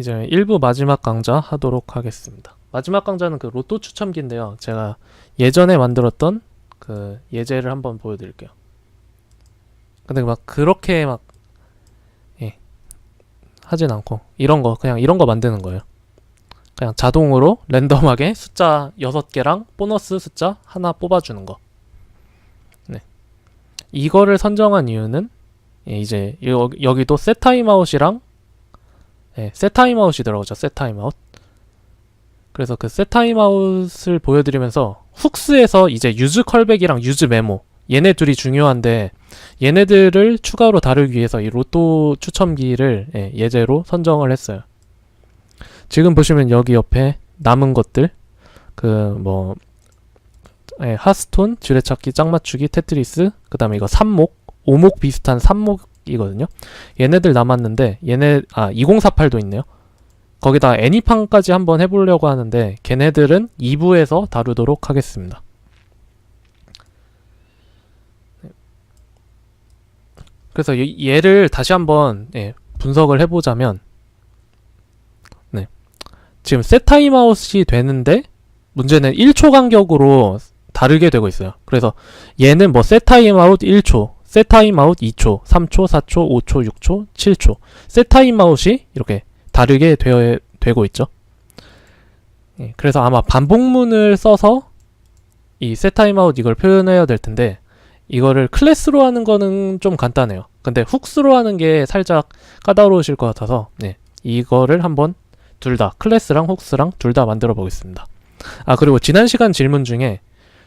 이제 1부 마지막 강좌 하도록 하겠습니다. 마지막 강좌는 그 로또 추첨기인데요. 제가 예전에 만들었던 그 예제를 한번 보여드릴게요. 근데 막 그렇게 막 예, 하진 않고 이런 거 그냥 이런 거 만드는 거예요. 그냥 자동으로 랜덤하게 숫자 6개랑 보너스 숫자 하나 뽑아주는 거. 네. 이거를 선정한 이유는 예, 이제 여, 여기도 셋 타임아웃이랑 예, 셋 타임아웃이 들어가죠. 셋 타임아웃. 그래서 그 셋 타임아웃을 보여드리면서 훅스에서 이제 유즈 컬백이랑 유즈 메모 얘네 둘이 중요한데 얘네들을 추가로 다루기 위해서 이 로또 추첨기를 예, 예제로 선정을 했어요. 지금 보시면 여기 옆에 남은 것들 그뭐 예, 하스톤, 지뢰찾기, 짝맞추기, 테트리스, 그 다음에 이거 삼목, 오목 비슷한 삼목 이거든요. 얘네들 남았는데 얘네 아 2048도 있네요. 거기다 애니팡까지 한번 해보려고 하는데 걔네들은 2부에서 다루도록 하겠습니다. 그래서 이- 얘를 다시 한번 예, 분석을 해보자면 네. 지금 셋 타임아웃이 되는데 문제는 1초 간격으로 다르게 되고 있어요. 그래서 얘는 뭐셋 타임아웃 1초, 셋 타임아웃 2초, 3초, 4초, 5초, 6초, 7초. 셋 타임아웃이 이렇게 다르게 되어, 되고 있죠. 예, 그래서 아마 반복문을 써서 이셋 타임아웃 이걸 표현해야 될 텐데 이거를 클래스로 하는 거는 좀 간단해요. 근데 훅스로 하는 게 살짝 까다로우실 것 같아서 네, 이거를 한번 둘 다 클래스랑 훅스랑 둘 다 만들어 보겠습니다. 아 그리고 지난 시간 질문 중에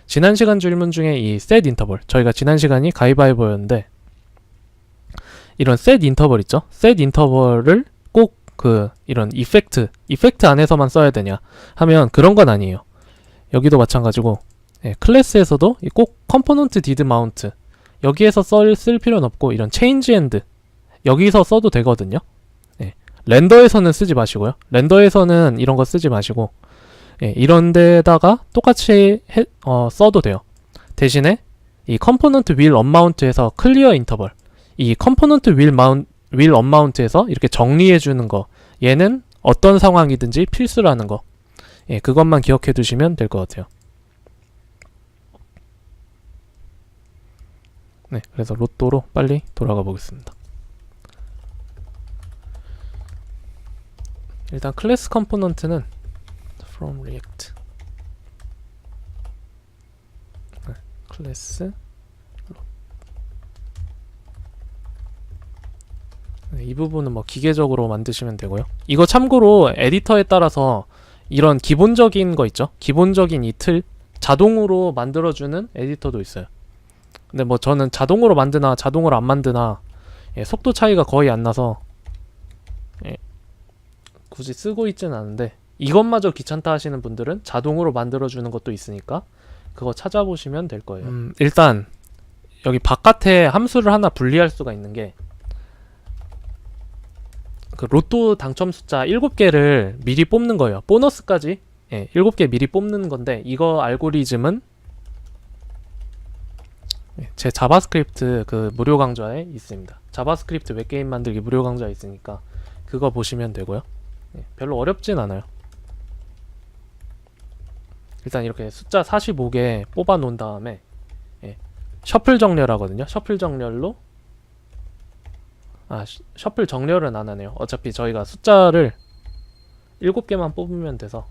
지난 시간 질문 중에 이 셋 인터벌 저희가 지난 시간이 가위바위보였는데 이런 셋 인터벌 있죠? 셋 인터벌을 꼭 그 이런 이펙트 이펙트 안에서만 써야 되냐 하면 그런 건 아니에요. 여기도 마찬가지고 예, 클래스에서도 이꼭 컴포넌트 디드 마운트 여기에서 쓸, 쓸 필요는 없고 이런 체인지 엔드 여기서 써도 되거든요. 예, 렌더에서는 쓰지 마시고요. 렌더에서는 이런 거 쓰지 마시고 예, 이런 데다가 똑같이 해- 어, 써도 돼요. 대신에 이 컴포넌트 윌 언마운트에서 클리어 인터벌 이 컴포넌트 윌 마운 윌 언마운트에서 이렇게 정리해 주는 거 얘는 어떤 상황이든지 필수라는 거 예, 그것만 기억해 두시면 될 것 같아요. 네, 그래서 로또로 빨리 돌아가 보겠습니다. 일단 클래스 컴포넌트는 from react 네, 클래스 네, 이 부분은 뭐 기계적으로 만드시면 되고요. 이거 참고로 에디터에 따라서 이런 기본적인 거 있죠? 기본적인 이 틀 자동으로 만들어주는 에디터도 있어요. 근데 뭐 저는 자동으로 만드나 자동으로 안 만드나 예, 속도 차이가 거의 안 나서 예, 굳이 쓰고 있진 않은데 이것마저 귀찮다 하시는 분들은 자동으로 만들어주는 것도 있으니까 그거 찾아보시면 될 거예요. 음, 일단 여기 바깥에 함수를 하나 분리할 수가 있는 게 그 로또 당첨 숫자 7개를 미리 뽑는 거예요. 보너스까지 예, 7개 미리 뽑는 건데 이거 알고리즘은 예, 제 자바스크립트 그 무료 강좌에 있습니다. 자바스크립트 웹게임 만들기 무료 강좌에 있으니까 그거 보시면 되고요. 예, 별로 어렵진 않아요. 일단 이렇게 숫자 45개 뽑아 놓은 다음에 예, 셔플 정렬하거든요. 셔플 정렬로 아 셔- 셔플 정렬은 안 하네요. 어차피 저희가 숫자를 7개만 뽑으면 돼서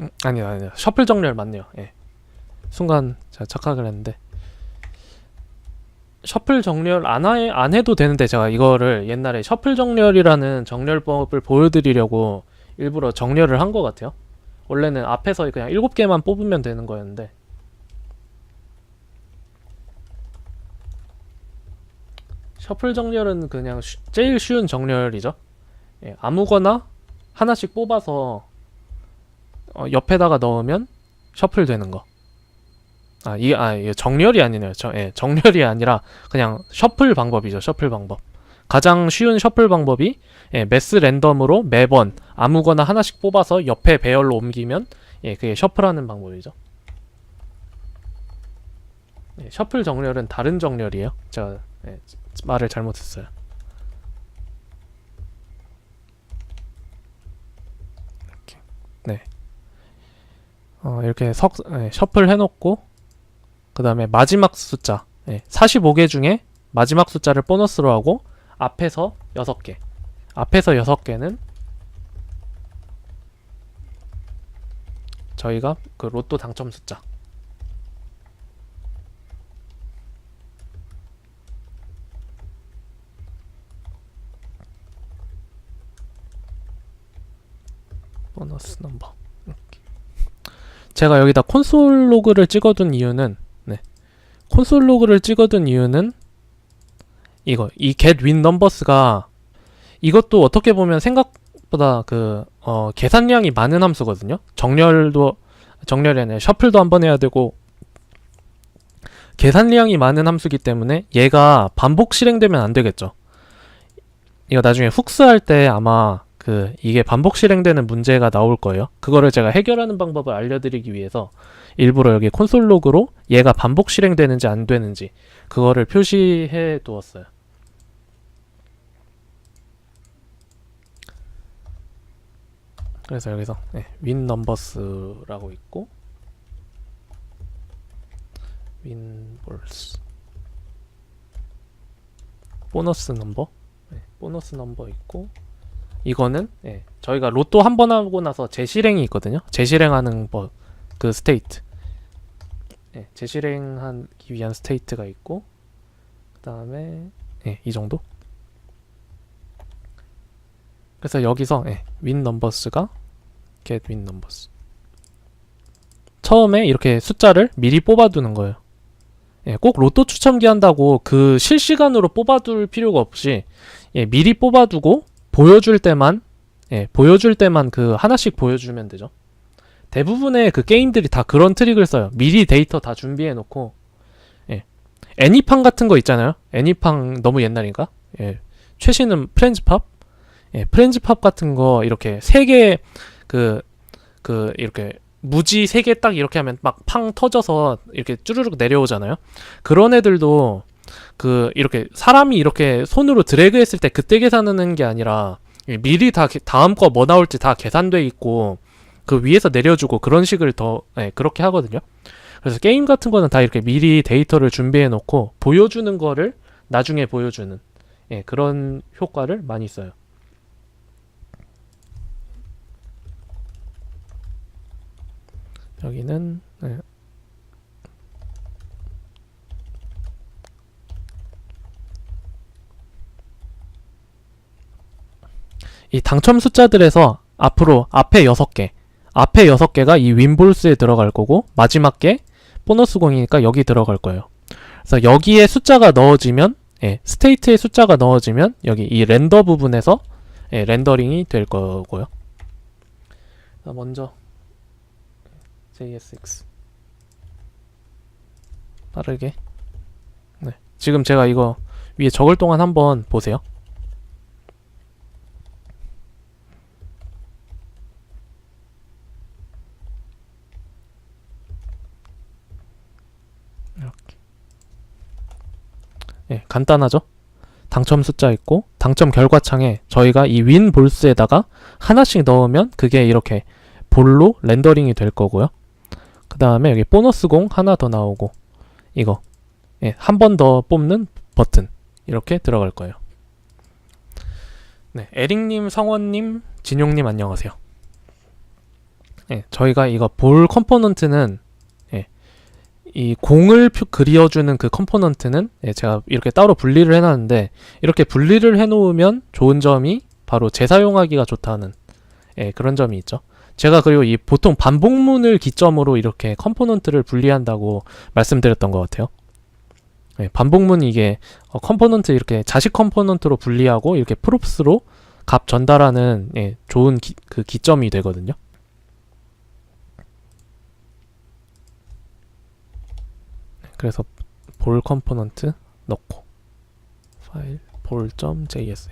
음, 아니요 아니요 셔플 정렬 맞네요. 예. 순간 제가 착각을 했는데 셔플 정렬 안, 하, 안 해도 되는데 제가 이거를 옛날에 셔플 정렬이라는 정렬법을 보여드리려고 일부러 정렬을 한 것 같아요. 원래는 앞에서 그냥 7개만 뽑으면 되는 거였는데 셔플 정렬은 그냥 쉬- 제일 쉬운 정렬이죠. 예, 아무거나 하나씩 뽑아서 어, 옆에다가 넣으면 셔플 되는 거. 아, 이게, 아, 이게 정렬이 아니네요. 저, 예, 정렬이 아니라 그냥 셔플 방법이죠. 셔플 방법. 가장 쉬운 셔플 방법이 예, 매스 랜덤으로 매번 아무거나 하나씩 뽑아서 옆에 배열로 옮기면 예, 그게 셔플하는 방법이죠. 예, 셔플 정렬은 다른 정렬이에요. 제가 예, 말을 잘못했어요. 이렇게 네. 어, 이렇게 석 예, 셔플 해놓고 그 다음에 마지막 숫자. 예, 45개 중에 마지막 숫자를 보너스로 하고 앞에서 6개. 앞에서 6개는 저희가 그 로또 당첨 숫자. 보너스 넘버. 제가 여기다 콘솔 로그를 찍어둔 이유는 네 콘솔 로그를 찍어둔 이유는 이거 이 get win numbers가 이것도 어떻게 보면 생각보다 그 어, 계산량이 많은 함수거든요. 정렬도 정렬이 아니라 셔플도 한 번 해야 되고 계산량이 많은 함수기 때문에 얘가 반복 실행되면 안 되겠죠. 이거 나중에 훅스 할 때 아마 그 이게 반복 실행되는 문제가 나올 거예요. 그거를 제가 해결하는 방법을 알려드리기 위해서 일부러 여기 콘솔 로그로 얘가 반복 실행되는지 안 되는지 그거를 표시해 두었어요. 그래서 여기서 네, win numbers라고 있고 win balls 보너스 넘버 네, 보너스 넘버 있고 이거는 예, 저희가 로또 한 번 하고 나서 재실행이 있거든요. 재실행하는 뭐그 스테이트. 예, 재실행하기 위한 스테이트가 있고 그 다음에 예, 이 정도. 그래서 여기서 예, win numbers가 get win numbers. 처음에 이렇게 숫자를 미리 뽑아두는 거예요. 예, 꼭 로또 추첨기 한다고 그 실시간으로 뽑아둘 필요가 없이 예, 미리 뽑아두고 보여줄 때만 예, 보여줄 때만 그 하나씩 보여주면 되죠. 대부분의 그 게임들이 다 그런 트릭을 써요. 미리 데이터 다 준비해 놓고 예. 애니팡 같은 거 있잖아요. 애니팡 너무 옛날인가? 예. 최신은 프렌즈팝? 예, 프렌즈팝 같은 거 이렇게 세 개 그그 이렇게 무지 세 개 딱 이렇게 하면 막 팡 터져서 이렇게 쭈르륵 내려오잖아요. 그런 애들도 그 이렇게 사람이 이렇게 손으로 드래그 했을 때 그때 계산하는 게 아니라 미리 다 게- 다음 거 뭐 나올지 다 계산돼 있고 그 위에서 내려주고 그런 식을 더 예, 그렇게 하거든요. 그래서 게임 같은 거는 다 이렇게 미리 데이터를 준비해 놓고 보여주는 거를 나중에 보여주는 예, 그런 효과를 많이 써요. 여기는 예, 이 당첨 숫자들에서 앞으로 앞에 6개, 앞에 6개가 이 윈볼스에 들어갈 거고 마지막 게 보너스 공이니까 여기 들어갈 거예요. 그래서 여기에 숫자가 넣어지면 예, 스테이트에 숫자가 넣어지면 여기 이 렌더 부분에서 예, 렌더링이 될 거고요. 자, 먼저 JSX 빠르게 네. 지금 제가 이거 위에 적을 동안 한번 보세요. 예, 간단하죠? 당첨 숫자 있고 당첨 결과 창에 저희가 이 윈 볼스에다가 하나씩 넣으면 그게 이렇게 볼로 렌더링이 될 거고요. 그 다음에 여기 보너스 공 하나 더 나오고 이거 예, 한 번 더 뽑는 버튼 이렇게 들어갈 거예요. 네, 에릭님, 성원님, 진용님 안녕하세요. 예, 저희가 이거 볼 컴포넌트는 예, 이 공을 표- 그려주는 그 컴포넌트는 예, 제가 이렇게 따로 분리를 해놨는데 이렇게 분리를 해놓으면 좋은 점이 바로 재사용하기가 좋다는 예, 그런 점이 있죠. 제가 그리고 이 보통 반복문을 기점으로 이렇게 컴포넌트를 분리한다고 말씀드렸던 것 같아요. 예, 반복문 이게 어, 컴포넌트 이렇게 자식 컴포넌트로 분리하고 이렇게 프롭스로 값 전달하는 예, 좋은 기, 그 기점이 되거든요. 그래서 볼 컴포넌트 넣고 파일 볼.jsx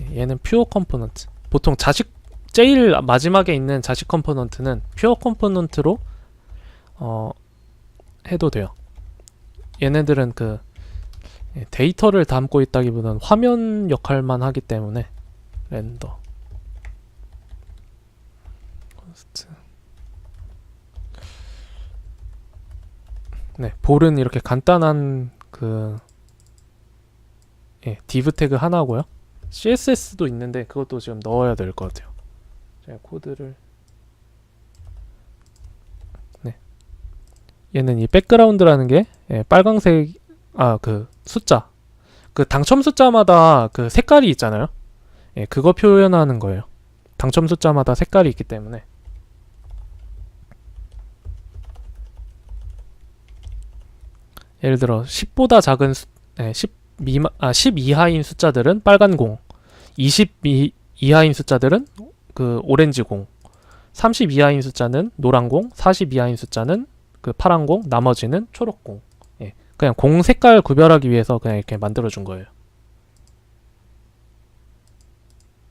예, 얘는 퓨어 컴포넌트 보통 자식 제일 마지막에 있는 자식 컴포넌트는 퓨어 컴포넌트로 어, 해도 돼요. 얘네들은 그 예, 데이터를 담고 있다기보다는 화면 역할만 하기 때문에 렌더 네, 볼은 이렇게 간단한 그 예, div 태그 하나고요. CSS도 있는데 그것도 지금 넣어야 될 것 같아요. 제가 코드를 네. 얘는 이 백그라운드라는 게 예, 빨강색 아 그 숫자 그 당첨 숫자마다 그 색깔이 있잖아요. 예, 그거 표현하는 거예요. 당첨 숫자마다 색깔이 있기 때문에 예를 들어 10보다 작은 수, 예, 10 미마, 아, 10 이하인 숫자들은 빨간 공, 20 이, 이하인 숫자들은 그 오렌지 공, 30 이하인 숫자는 노란 공, 40 이하인 숫자는 그 파란 공, 나머지는 초록 공. 예, 그냥 공 색깔 구별하기 위해서 그냥 이렇게 만들어 준 거예요.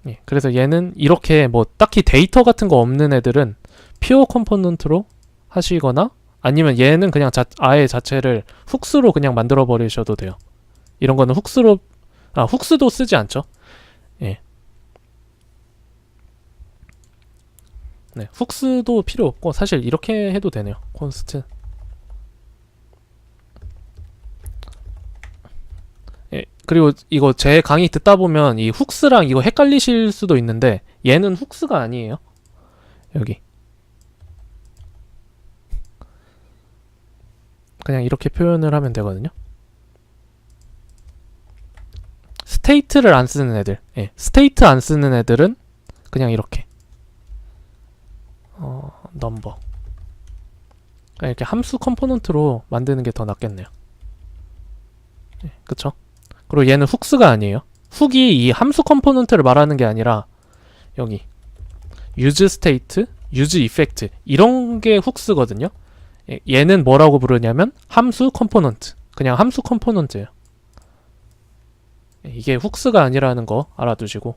예, 그래서 얘는 이렇게 뭐 딱히 데이터 같은 거 없는 애들은 피어 컴포넌트로 하시거나 아니면 얘는 그냥 자, 아예 자체를 훅스로 그냥 만들어 버리셔도 돼요. 이런 거는 훅스로 아 훅스도 쓰지 않죠. 예. 네, 훅스도 필요 없고 사실 이렇게 해도 되네요. 콘스트. 예, 그리고 이거 제 강의 듣다 보면 이 훅스랑 이거 헷갈리실 수도 있는데 얘는 훅스가 아니에요. 여기. 그냥 이렇게 표현을 하면 되거든요. 스테이트를 안 쓰는 애들, 예, 스테이트 안 쓰는 애들은 그냥 이렇게 어, 넘버 그냥 이렇게 함수 컴포넌트로 만드는 게 더 낫겠네요. 예, 그쵸? 그리고 얘는 훅스가 아니에요. 훅이 이 함수 컴포넌트를 말하는 게 아니라 여기 use state, use effect 이런 게 훅스거든요. 예, 얘는 뭐라고 부르냐면 함수 컴포넌트. 그냥 함수 컴포넌트예요. 예, 이게 훅스가 아니라는 거 알아두시고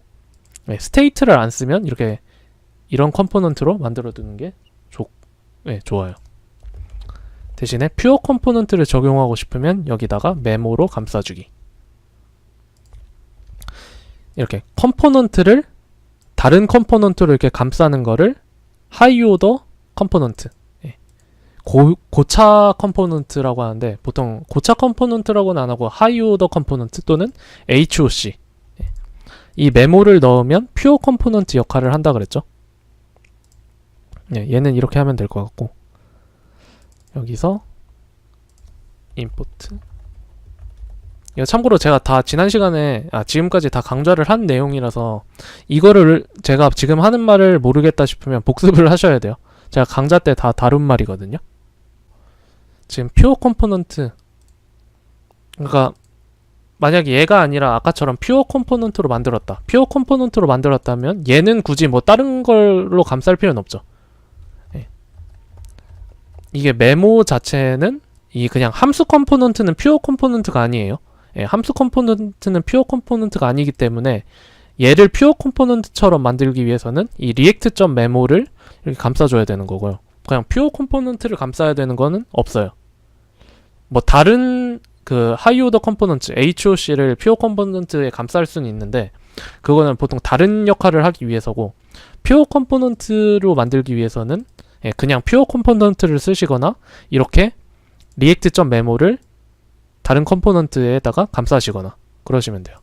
예, 스테이트를 안 쓰면 이렇게 이런 컴포넌트로 만들어 두는 게 좋, 예, 좋아요. 대신에 퓨어 컴포넌트를 적용하고 싶으면 여기다가 메모로 감싸주기. 이렇게 컴포넌트를 다른 컴포넌트로 이렇게 감싸는 거를 하이 오더 컴포넌트. 예. 고, 고차 컴포넌트라고 하는데 보통 고차 컴포넌트라고는 안 하고 하이 오더 컴포넌트 또는 HOC. 예. 이 메모를 넣으면 퓨어 컴포넌트 역할을 한다 그랬죠. 예, 얘는 이렇게 하면 될 것 같고 여기서 이거 참고로 제가 다 지난 시간에 아 지금까지 다 강좌를 한 내용이라서 이거를 제가 지금 하는 말을 모르겠다 싶으면 복습을 하셔야 돼요. 제가 강좌 때 다 다룬 말이거든요. 지금 퓨어 컴포넌트 그러니까 만약에 얘가 아니라 아까처럼 퓨어 컴포넌트로 만들었다. 퓨어 컴포넌트로 만들었다면 얘는 굳이 뭐 다른 걸로 감쌀 필요는 없죠. 예. 이게 메모 자체는 이 그냥 함수 컴포넌트는 퓨어 컴포넌트가 아니에요. 예, 함수 컴포넌트는 퓨어 컴포넌트가 아니기 때문에 얘를 퓨어 컴포넌트처럼 만들기 위해서는 이 react.memo를 이렇게 감싸줘야 되는 거고요. 그냥 퓨어 컴포넌트를 감싸야 되는 거는 없어요. 뭐 다른 그 하이 오더 컴포넌트 HOC를 퓨어 컴포넌트에 감쌀 수는 있는데 그거는 보통 다른 역할을 하기 위해서고 퓨어 컴포넌트로 만들기 위해서는 예, 그냥 퓨어 컴포넌트를 쓰시거나 이렇게 react.memo를 다른 컴포넌트에다가 감싸시거나 그러시면 돼요.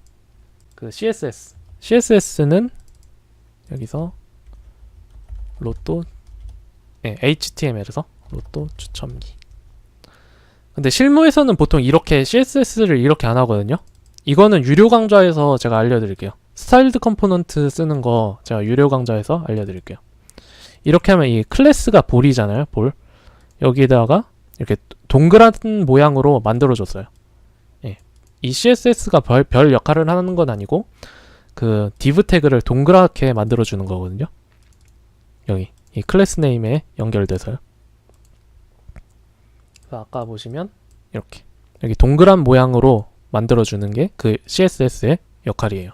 그 CSS. CSS는 여기서 로또 예, HTML에서 로또 추첨기. 근데 실무에서는 보통 이렇게 CSS를 이렇게 안 하거든요. 이거는 유료 강좌에서 제가 알려드릴게요. 스타일드 컴포넌트 쓰는 거 제가 유료 강좌에서 알려드릴게요. 이렇게 하면 이 클래스가 볼이잖아요. 볼. 여기다가 이렇게 동그란 모양으로 만들어줬어요. 예. 이 CSS가 별, 별 역할을 하는 건 아니고 그 div 태그를 동그랗게 만들어주는 거거든요. 여기 이 클래스 네임에 연결돼서요. 아까 보시면 이렇게 여기 동그란 모양으로 만들어주는 게 그 CSS의 역할이에요.